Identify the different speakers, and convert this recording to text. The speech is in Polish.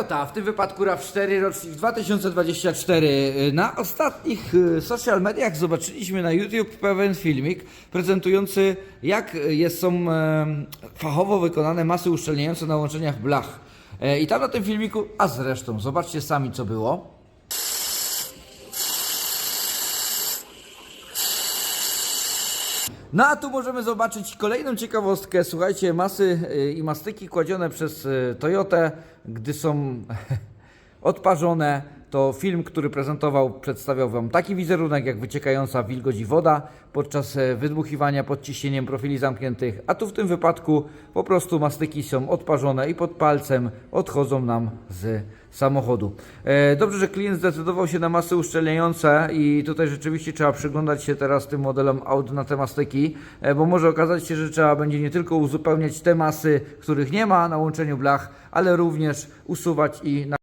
Speaker 1: Toyota, w tym wypadku RAV4 rocznik 2024. Na ostatnich y, social mediach zobaczyliśmy na YouTube pewien filmik prezentujący jak jest, są fachowo wykonane masy uszczelniające na łączeniach blach. E, I tam na tym filmiku, a zresztą zobaczcie sami co było. No a tu możemy zobaczyć kolejną ciekawostkę. Słuchajcie, masy y, i mastyki kładzione przez y, Toyotę, gdy są odparzone, to film, który prezentował, przedstawiał Wam taki wizerunek, jak wyciekająca wilgoć i woda podczas e, wydmuchiwania pod ciśnieniem profili zamkniętych, a tu w tym wypadku po prostu mastyki są odparzone i pod palcem odchodzą nam z samochodu. E, Dobrze, że klient zdecydował się na masy uszczelniające i tutaj rzeczywiście trzeba przyglądać się teraz tym modelom aut na te mastyki, e, bo może okazać się, że trzeba będzie nie tylko uzupełniać te masy, których nie ma na łączeniu blach, ale również usuwać i